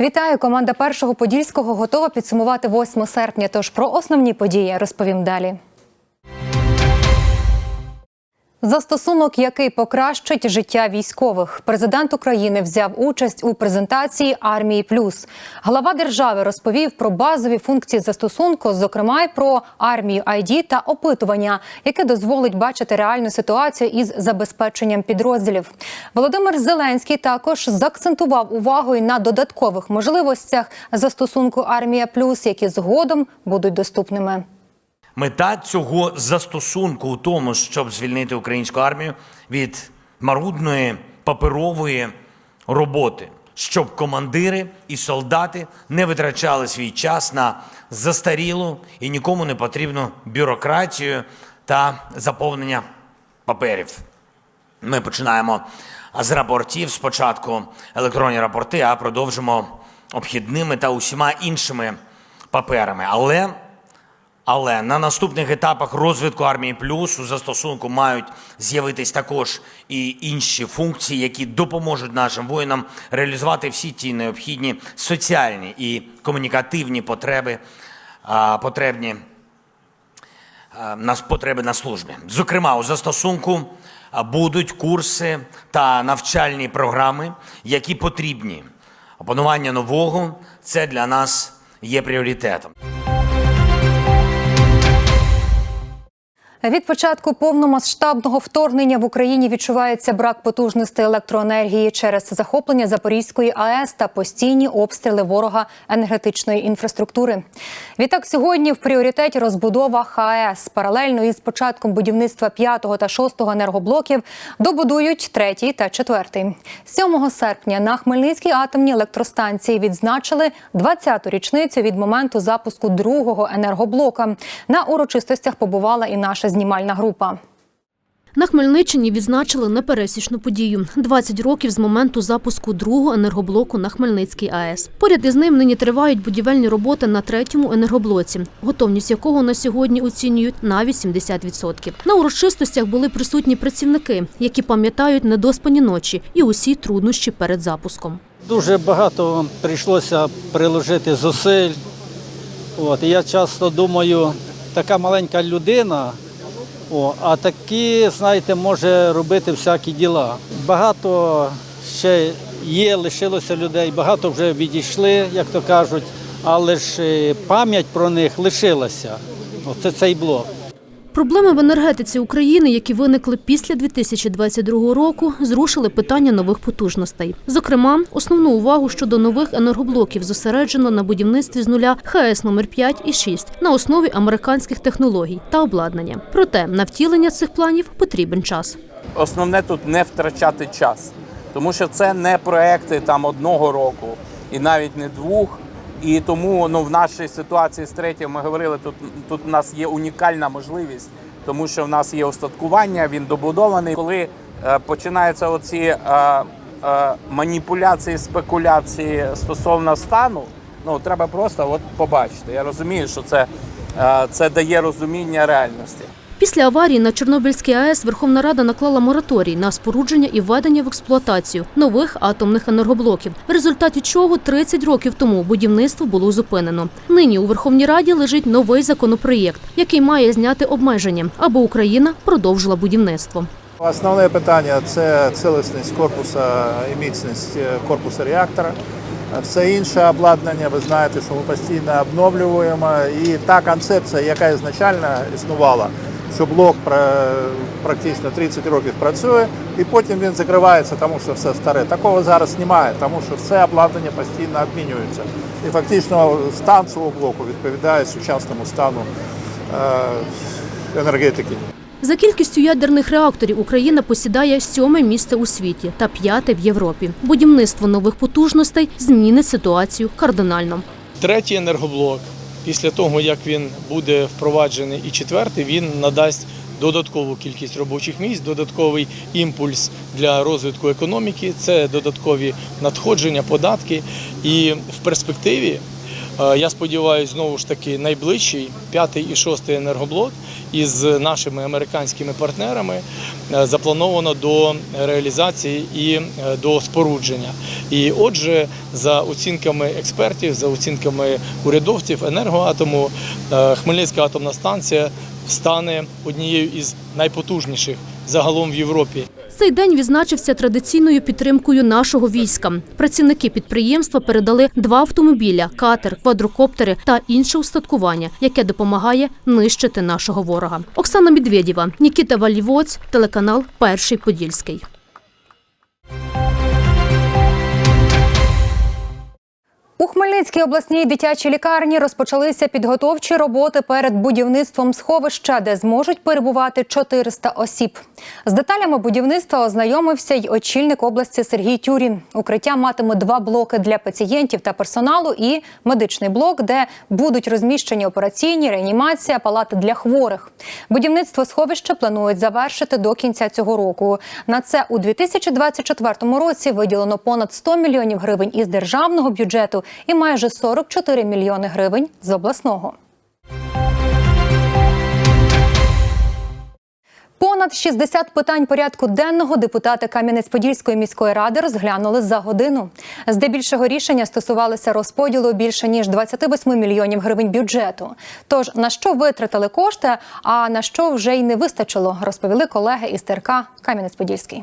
Вітаю! Команда першого подільського готова підсумувати 8 серпня. Тож про основні події розповім далі. Застосунок, який покращить життя військових, президент України взяв участь у презентації армії плюс. Глава держави розповів про базові функції застосунку, зокрема й про армію ID та опитування, яке дозволить бачити реальну ситуацію із забезпеченням підрозділів. Володимир Зеленський також заакцентував увагу й на додаткових можливостях застосунку армія плюс, які згодом будуть доступними. Мета цього застосунку у тому, щоб звільнити українську армію від марудної паперової роботи, щоб командири і солдати не витрачали свій час на застарілу і нікому не потрібну бюрократію та заповнення паперів. Ми починаємо з рапортів. Спочатку електронні рапорти, а продовжимо обхідними та усіма іншими паперами. Але але на наступних етапах розвитку армії плюс у застосунку мають з'явитись також і інші функції, які допоможуть нашим воїнам реалізувати всі ті необхідні соціальні і комунікативні потреби, потребні потреби на службі. Зокрема, у застосунку будуть курси та навчальні програми, які потрібні. Опанування нового це для нас є пріоритетом. Від початку повномасштабного вторгнення в Україні відчувається брак потужностей електроенергії через захоплення Запорізької АЕС та постійні обстріли ворога енергетичної інфраструктури. Відтак сьогодні в пріоритеті розбудова ХАЕС. Паралельно із початком будівництва 5 та 6 енергоблоків добудують третій та четвертий. 7 серпня на Хмельницькій атомній електростанції відзначили 20-ту річницю від моменту запуску другого енергоблока. На урочистостях побувала і наша знімальна група. На Хмельниччині відзначили непересічну подію – 20 років з моменту запуску другого енергоблоку на Хмельницькій АЕС. Поряд із ним нині тривають будівельні роботи на третьому енергоблоці, готовність якого на сьогодні оцінюють на 80%. На урочистостях були присутні працівники, які пам'ятають недоспані ночі і усі труднощі перед запуском. Дуже багато прийшлося приложити зусиль. От, і я часто думаю, така маленька людина, о, а такі, знаєте, може робити всякі діла. Багато ще є, лишилося людей, багато вже відійшли, як то кажуть, але ж е, пам'ять про них лишилася. Оце цей блок. Проблеми в енергетиці України, які виникли після 2022 року, зрушили питання нових потужностей. Зокрема, основну увагу щодо нових енергоблоків зосереджено на будівництві з нуля ХС номер 5 і 6 на основі американських технологій та обладнання. Проте на втілення цих планів потрібен час. Основне тут не втрачати час, тому що це не проекти там одного року і навіть не двох. І тому ну, в нашій ситуації з третім ми говорили, тут тут у нас є унікальна можливість, тому що в нас є остаткування, він добудований. Коли е, починаються оці е, е, маніпуляції, спекуляції стосовно стану, ну треба просто от побачити. Я розумію, що це, е, це дає розуміння реальності. Після аварії на Чорнобильській АЕС Верховна Рада наклала мораторій на спорудження і введення в експлуатацію нових атомних енергоблоків, в результаті чого 30 років тому будівництво було зупинено. Нині у Верховній Раді лежить новий законопроєкт, який має зняти обмеження, аби Україна продовжила будівництво. Основне питання це цілісність корпуса і міцність е, корпуса реактора. Все інше обладнання, ви знаєте, що ми постійно обновлюємо. І та концепція, яка ізначально існувала, що блок практично 30 років працює, і потім він закривається, тому що все старе. Такого зараз немає, тому що все обладнання постійно обмінюється. І фактично стан цього блоку відповідає сучасному стану енергетики. За кількістю ядерних реакторів Україна посідає сьоме місце у світі та п'яте в Європі. Будівництво нових потужностей змінить ситуацію кардинально. Третій енергоблок, після того як він буде впроваджений, і четвертий він надасть додаткову кількість робочих місць, додатковий імпульс для розвитку економіки. Це додаткові надходження, податки. І в перспективі я сподіваюся, знову ж таки найближчий п'ятий і шостий енергоблок із нашими американськими партнерами е, заплановано до реалізації і е, до спорудження. І отже, за оцінками експертів, за оцінками урядовців енергоатому, е, Хмельницька атомна станція стане однією із найпотужніших загалом в Європі. Цей день відзначився традиційною підтримкою нашого війська. Працівники підприємства передали два автомобіля, катер, квадрокоптери та інше устаткування, яке допомагає нищити нашого ворога. Оксана Медведєва, Нікіта Валівоць, телеканал Перший Подільський. У Хмельницькій обласній дитячій лікарні розпочалися підготовчі роботи перед будівництвом сховища, де зможуть перебувати 400 осіб. З деталями будівництва ознайомився й очільник області Сергій Тюрін. Укриття матиме два блоки для пацієнтів та персоналу і медичний блок, де будуть розміщені операційні, реанімація, палати для хворих. Будівництво сховища планують завершити до кінця цього року. На це у 2024 році виділено понад 100 мільйонів гривень із державного бюджету і майже 44 мільйони гривень з обласного. Понад 60 питань порядку денного депутати Кам'янець-Подільської міської ради розглянули за годину. Здебільшого рішення стосувалися розподілу більше ніж 28 мільйонів гривень бюджету. Тож на що витратили кошти, а на що вже й не вистачило, розповіли колеги із ТРК Кам'янець-Подільський.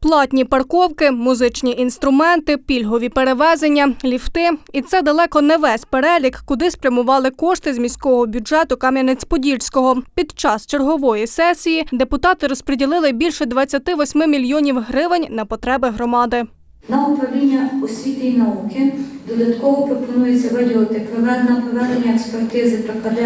Платні парковки, музичні інструменти, пільгові перевезення, ліфти. І це далеко не весь перелік, куди спрямували кошти з міського бюджету Кам'янець-Подільського. Під час чергової сесії депутати розподілили більше 28 мільйонів гривень на потреби громади. На управління освіти і науки додатково пропонується виділити проведення експертизи ПКД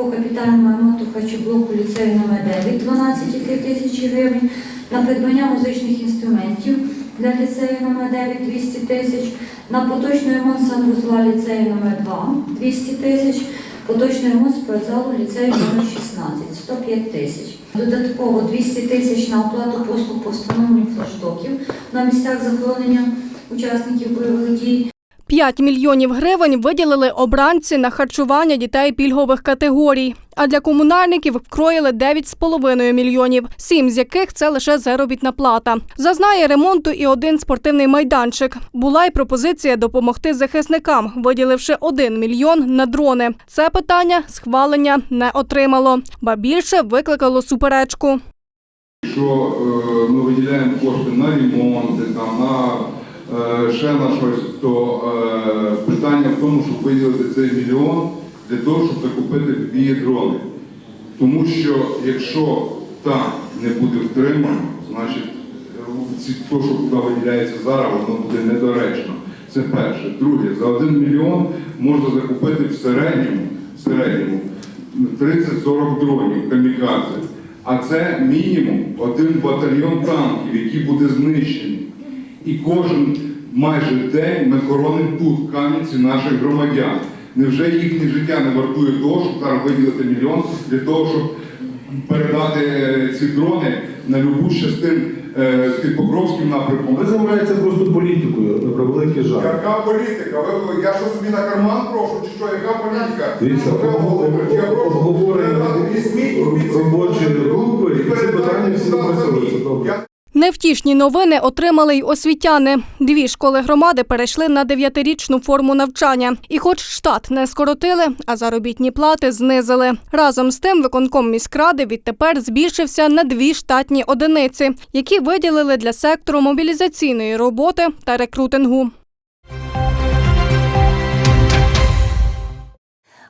по капітальному ремонту харчоблоку ліцею номер 9 12,3 тисячі гривень, на придбання музичних інструментів для ліцею номер 9 200 тисяч, на поточний ремонт санвузла ліцею номер 2 200 тисяч, поточний ремонт спортзалу ліцею номер 16 105 тисяч. Додатково 200 тисяч на оплату послуг по встановленню флаштоків на місцях захоронення учасників бойових дій. 5 мільйонів гривень виділили обранці на харчування дітей пільгових категорій. А для комунальників вкроїли 9,5 мільйонів, сім з яких це лише заробітна плата. Зазнає ремонту і один спортивний майданчик. Була й пропозиція допомогти захисникам, виділивши 1 мільйон на дрони. Це питання схвалення не отримало, ба більше викликало суперечку. що е, ми виділяємо кошти на ремонти, на ще на щось, то е, питання в тому, щоб виділити цей мільйон для того, щоб закупити дві дрони. Тому що якщо так не буде втримано, значить е, то, що туди виділяється зараз, воно буде недоречно. Це перше. Друге, за один мільйон можна закупити в середньому, в середньому 30-40 дронів камікадзе. А це мінімум один батальйон танків, який буде знищений. І кожен майже день ми хоронимо тут, в Кам'янці, наших громадян. Невже їхнє життя не вартує того, щоб зараз виділити мільйон для того, щоб передати е, ці дрони на любу з частин е, Покровським напрямком? Ви займаєтеся просто політикою, на превеликий жаль. Яка політика? Ви, я що собі на карман прошу, чи що, яка політика? Дивіться, обговорення робочої групи, і ці питання всі туди Невтішні новини отримали й освітяни. Дві школи громади перейшли на дев'ятирічну форму навчання. І хоч штат не скоротили, а заробітні плати знизили. Разом з тим виконком міськради відтепер збільшився на дві штатні одиниці, які виділили для сектору мобілізаційної роботи та рекрутингу.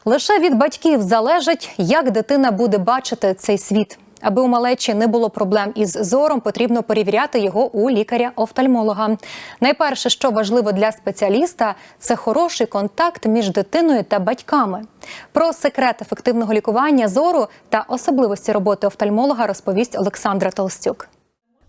Лише від батьків залежить, як дитина буде бачити цей світ. Аби у малечі не було проблем із зором, потрібно перевіряти його у лікаря-офтальмолога. Найперше, що важливо для спеціаліста, це хороший контакт між дитиною та батьками. Про секрет ефективного лікування зору та особливості роботи офтальмолога розповість Олександра Толстюк.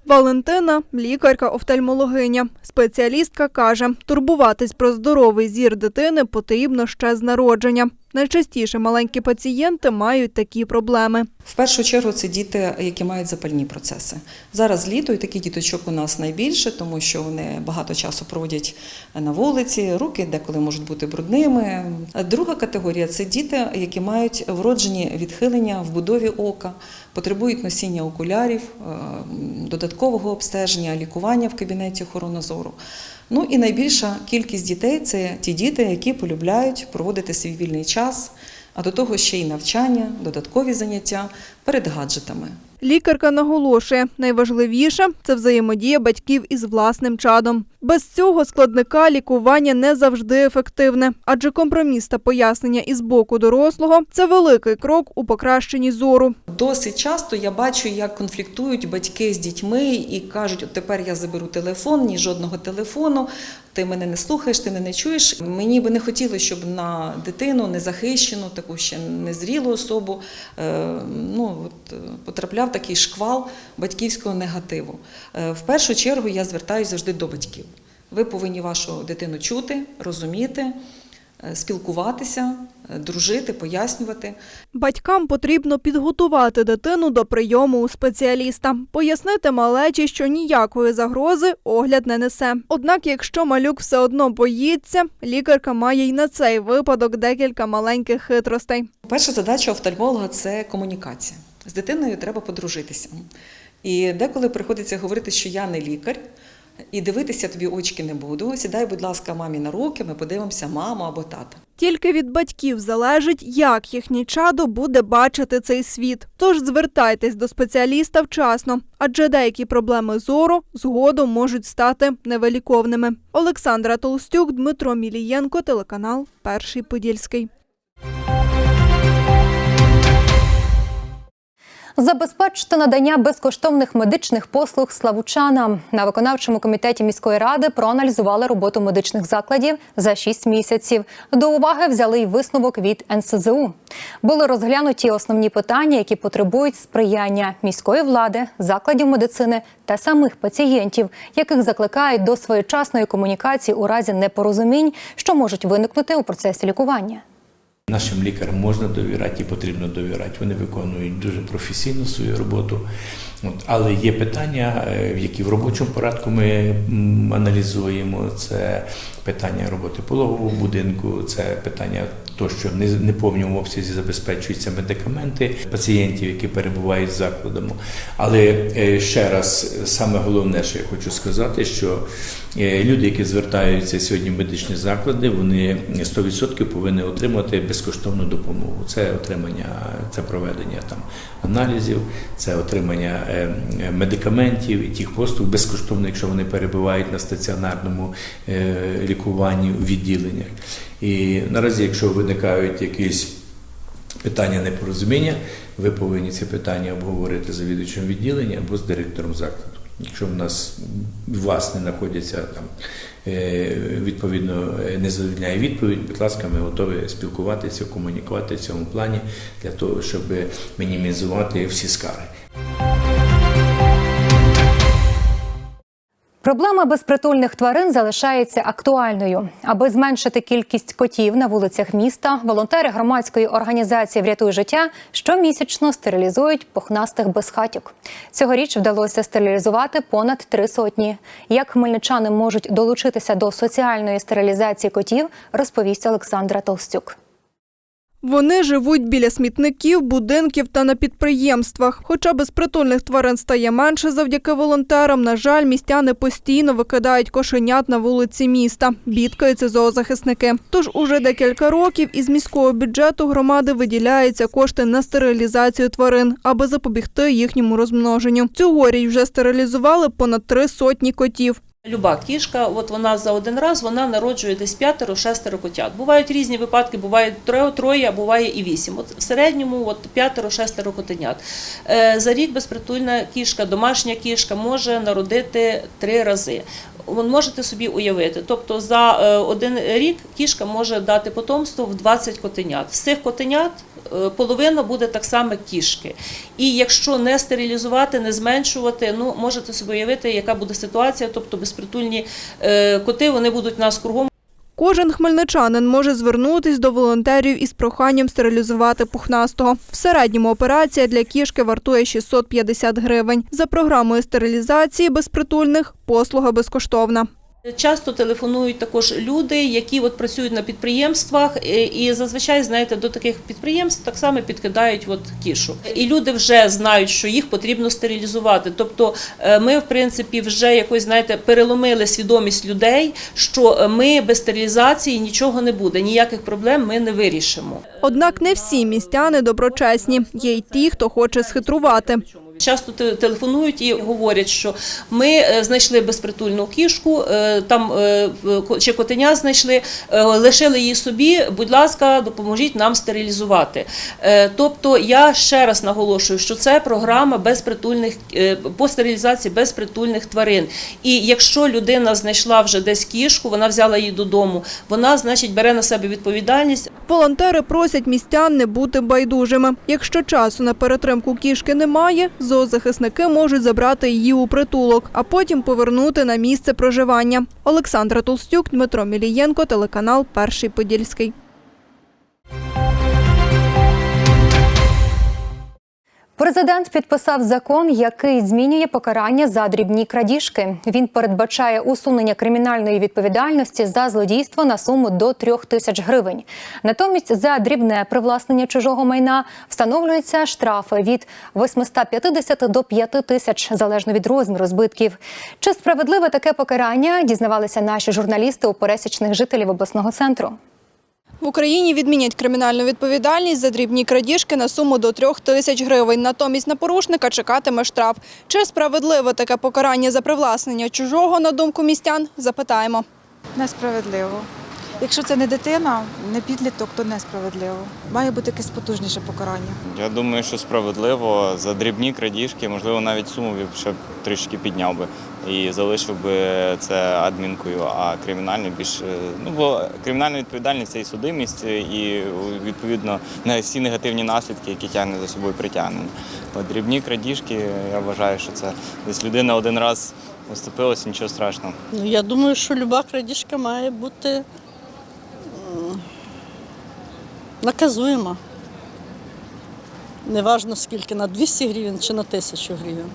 Валентина лікарка-офтальмологиня. Спеціалістка каже, турбуватись про здоровий зір дитини потрібно ще з народження. Найчастіше маленькі пацієнти мають такі проблеми. В першу чергу це діти, які мають запальні процеси. Зараз літо і таких діточок у нас найбільше, тому що вони багато часу проводять на вулиці, руки деколи можуть бути брудними. Друга категорія це діти, які мають вроджені відхилення в будові ока, потребують носіння окулярів, е, додаткового обстеження, лікування в кабінеті охорони зору. Ну і найбільша кількість дітей це ті діти, які полюбляють проводити свій вільний час, а до того ще й навчання, додаткові заняття перед гаджетами. Лікарка наголошує, найважливіше це взаємодія батьків із власним чадом. Без цього складника лікування не завжди ефективне, адже компроміс та пояснення із боку дорослого це великий крок у покращенні зору. Досить часто я бачу, як конфліктують батьки з дітьми і кажуть: от тепер я заберу телефон, ні жодного телефону. Ти мене не слухаєш, ти мене не чуєш. Мені би не хотілося, щоб на дитину незахищену, таку ще незрілу особу, е, ну от е, потрапляв такий шквал батьківського негативу. Е, В першу чергу я звертаюся завжди до батьків. Ви повинні вашу дитину чути, розуміти, спілкуватися, е, дружити, пояснювати. Батькам потрібно підготувати дитину до прийому у спеціаліста, пояснити малечі, що ніякої загрози огляд не несе. Однак, якщо малюк все одно боїться, лікарка має й на цей випадок декілька маленьких хитростей. Перша задача офтальмолога це комунікація. З дитиною треба подружитися. І деколи приходиться говорити, що я не лікар, і дивитися тобі очки не буду. Сідай, будь ласка, мамі на руки, ми подивимося маму або тата. Тільки від батьків залежить, як їхнє чадо буде бачити цей світ. Тож звертайтесь до спеціаліста вчасно, адже деякі проблеми зору згодом можуть стати невиліковними. Олександра Толстюк, Дмитро Мілієнко, телеканал Перший Подільський. Забезпечити надання безкоштовних медичних послуг славучанам на виконавчому комітеті міської ради проаналізували роботу медичних закладів за 6 місяців. До уваги взяли й висновок від НСЗУ. Були розглянуті основні питання, які потребують сприяння міської влади, закладів медицини та самих пацієнтів, яких закликають до своєчасної комунікації у разі непорозумінь, що можуть виникнути у процесі лікування. Нашим лікарям можна довіряти і потрібно довіряти. Вони виконують дуже професійно свою роботу. От, але є питання, е, які в робочому порядку ми аналізуємо. Це питання роботи пологового будинку, це питання то, що не не повному обсязі забезпечуються медикаменти пацієнтів, які перебувають в закладах. Але е, ще раз, саме головне, що я хочу сказати, що е, люди, які звертаються сьогодні в медичні заклади, вони 100% повинні отримати безкоштовну допомогу. Це отримання, це проведення там аналізів, це отримання е, медикаментів і тих послуг безкоштовно, якщо вони перебувають на стаціонарному е, лікуванні у відділеннях. І наразі, якщо виникають якісь питання непорозуміння, ви повинні ці питання обговорити з завідувачем відділення або з директором закладу. Якщо в нас вас не знаходяться там е, відповідно е, не задовільняє відповідь, будь ласка, ми готові спілкуватися, комунікувати в цьому плані для того, щоб мінімізувати всі скари. Проблема безпритульних тварин залишається актуальною. Аби зменшити кількість котів на вулицях міста, волонтери громадської організації Врятуй життя щомісячно стерилізують пухнастих безхатьок. Цьогоріч вдалося стерилізувати понад три сотні. Як хмельничани можуть долучитися до соціальної стерилізації котів, розповість Олександра Толстюк. Вони живуть біля смітників, будинків та на підприємствах. Хоча безпритульних тварин стає менше завдяки волонтерам, на жаль, містяни постійно викидають кошенят на вулиці міста. Бідкаються зоозахисники. Тож уже декілька років із міського бюджету громади виділяються кошти на стерилізацію тварин, аби запобігти їхньому розмноженню. Цьогоріч вже стерилізували понад три сотні котів. Люба кішка, от вона за один раз вона народжує десь п'ятеро-шестеро котят. Бувають різні випадки, буває троє, троє, а буває і вісім. От в середньому от п'ятеро-шестеро котенят. Е, за рік безпритульна кішка, домашня кішка може народити три рази. Ви можете собі уявити. Тобто за е, один рік кішка може дати потомство в 20 котенят. З цих котенят половина буде так само кішки. І якщо не стерилізувати, не зменшувати, ну можете собі уявити, яка буде ситуація. Тобто безпритульні е, коти вони будуть нас кругом. Кожен хмельничанин може звернутись до волонтерів із проханням стерилізувати пухнастого. В середньому операція для кішки вартує 650 гривень. За програмою стерилізації безпритульних послуга безкоштовна. Часто телефонують також люди, які от працюють на підприємствах, е, і зазвичай, знаєте, до таких підприємств так само підкидають от кішу. І люди вже знають, що їх потрібно стерилізувати. Тобто, е, ми, в принципі, вже якось знаєте, переломили свідомість людей, що е, ми без стерилізації нічого не буде, ніяких проблем ми не вирішимо. Однак не всі містяни доброчесні. Є й ті, хто хоче схитрувати. Часто те- телефонують і говорять, що ми е, знайшли безпритульну кішку, е, там е, чи котеня знайшли, е, лишили її собі. Будь ласка, допоможіть нам стерилізувати. Е, Тобто, я ще раз наголошую, що це програма безпритульних е, по стерилізації безпритульних тварин. І якщо людина знайшла вже десь кішку, вона взяла її додому, вона значить бере на себе відповідальність. Волонтери просять містян не бути байдужими. Якщо часу на перетримку кішки немає, зоозахисники можуть забрати її у притулок, а потім повернути на місце проживання. Олександра Толстюк, Дмитро Мілієнко, телеканал Перший Подільський. Президент підписав закон, який змінює покарання за дрібні крадіжки. Він передбачає усунення кримінальної відповідальності за злодійство на суму до трьох тисяч гривень. Натомість за дрібне привласнення чужого майна встановлюються штрафи від 850 до 5 тисяч залежно від розміру збитків. Чи справедливе таке покарання? Дізнавалися наші журналісти у пересічних жителів обласного центру. В Україні відмінять кримінальну відповідальність за дрібні крадіжки на суму до трьох тисяч гривень. Натомість на порушника чекатиме штраф. Чи справедливе таке покарання за привласнення чужого, на думку містян, запитаємо. Несправедливо. Якщо це не дитина, не підліток, то несправедливо. Має бути якесь потужніше покарання. Я думаю, що справедливо за дрібні крадіжки, можливо, навіть суму ще трішки підняв би і залишив би це адмінкою, а кримінальну більш ну бо кримінальна відповідальність це і судимість, і відповідно на всі негативні наслідки, які тягне за собою притягнення. Дрібні крадіжки, я вважаю, що це десь людина один раз оступилася, нічого страшного. Ну, я думаю, що люба крадіжка має бути наказуєма. Неважно скільки, на 200 гривень чи на 1000 гривень.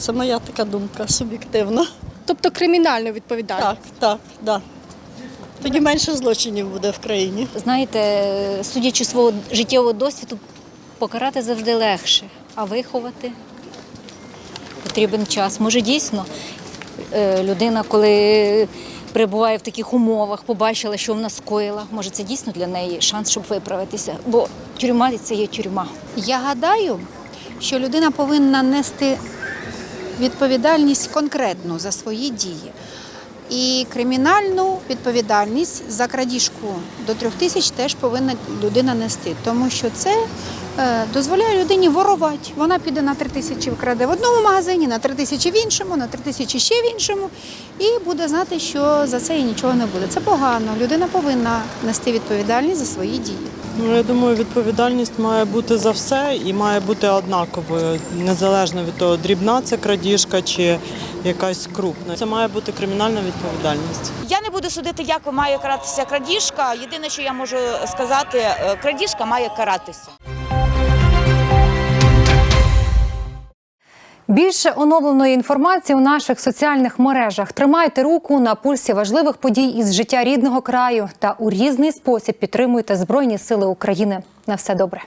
Це моя така думка суб'єктивна. Тобто кримінальну відповідальність? Так, так, так. Тоді менше злочинів буде в країні. Знаєте, судячи свого життєвого досвіду, покарати завжди легше, а виховати потрібен час. Може, дійсно е, людина, коли перебуває в таких умовах, побачила, що вона скоїла, може, це дійсно для неї шанс, щоб виправитися. Бо тюрма це є тюрма. Я гадаю, що людина повинна нести відповідальність конкретну за свої дії. І кримінальну відповідальність за крадіжку до трьох тисяч теж повинна людина нести, тому що це дозволяє людині ворувати. Вона піде на три тисячі вкраде в одному магазині, на три тисячі в іншому, на три тисячі ще в іншому, і буде знати, що за це їй нічого не буде. Це погано. Людина повинна нести відповідальність за свої дії. Ну, я думаю, відповідальність має бути за все і має бути однаковою, незалежно від того, дрібна це крадіжка чи якась крупна. Це має бути кримінальна відповідальність. Я не буду судити, як має каратися крадіжка. Єдине, що я можу сказати, е, крадіжка має каратися. Більше оновленої інформації у наших соціальних мережах. Тримайте руку на пульсі важливих подій із життя рідного краю та у різний спосіб підтримуйте Збройні Сили України. На все добре.